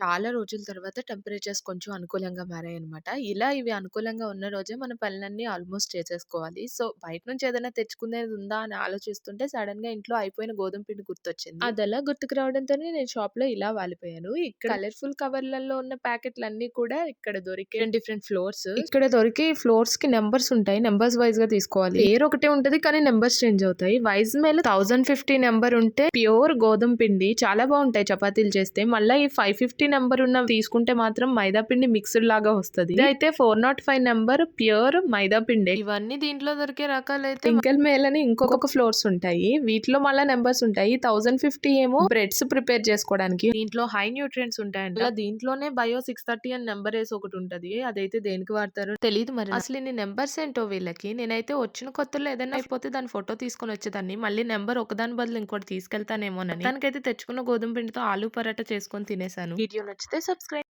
చాలా రోజుల తర్వాత టెంపరేచర్స్ కొంచెం అనుకూలంగా మారాయన్నమాట. ఇలా ఇవి అనుకూలంగా ఉన్న రోజే మన పనులన్నీ ఆల్మోస్ట్ చేసేసుకోవాలి. సో, బయట నుంచి ఏదైనా తెచ్చుకునేది ఉందా అని ఆలోచిస్తుంటే సడెన్‌గా ఇంట్లో అయిపోయిన గోధుమ పిండి గుర్తొచ్చింది. అదలా గుర్తుకు రావడంతోనే నేను షాప్‌లో ఇలా వాలిపోయాను. ఇక్కడ కలర్‌ఫుల్ కవర్‌లలో ఉన్న ప్యాకెట్‌లన్నీ కూడా ఇక్కడ దొరికే డిఫరెంట్ డిఫరెంట్ ఫ్లోర్స్. ఇక్కడ దొరికే ఫ్లోర్స్‌కి నంబర్స్ ఉంటాయి. నంబర్స్ వైస్‌గా తీసుకోవాలి. పేరు ఒకటే ఉంటది కానీ నంబర్స్ చేంజ్ అవుతాయి. వైస్ మేల్ 1050 నంబర్ ఉంటే ప్యూర్ గోధుమ పిండి చాలా బాగుంటాయి చపాతీలు చేస్తే. మళ్ళా ఈ 550 నంబర్ ఉన్నవి తీసుకుంటే మాత్రం మైదా పిండి మిక్స్డ్ లాగా వస్తది. ఇదైతే 405 నంబర్ ప్యూర్ మైదా పిండే. ఇవన్నీ దీంట్లో దొరికే రకాలైతే టింకెల్ మేల్ అని ఇంకొక ఫ్లోర్స్ ఉంటాయి. వీటిలో మళ్ళా నెంబర్స్ ఉంటాయి. 1050 ఏమో బ్రెడ్స్ ప్రిపేర్ చేసుకోవడానికి. దీంట్లో హై న్యూట్రియంట్స్ ఉంటాయంట. అలా దీంట్లోనే బయో 630 అని నెంబర్ వేసి ఒకటి ఉంటది. అదైతే దేనికి వాడతారో తెలియదు మరి. అసలు ఇన్ని నెంబర్స్ ఏంటో వీళ్ళకి. నేనైతే వచ్చిన కొత్తలో ఏదైనా అయిపోతే దాని ఫోటో తీసుకొని వచ్చేదాన్ని. మళ్ళీ నెంబర్ ఒకదాని బదులు ఇంకోటి తీసుకెళ్తానేమోనని. మొత్తానికైతే తెచ్చుకున్న గోధుమ పిండితో ఆలు పరాటా చేసుకొని తినేసాను. Video units they subscribe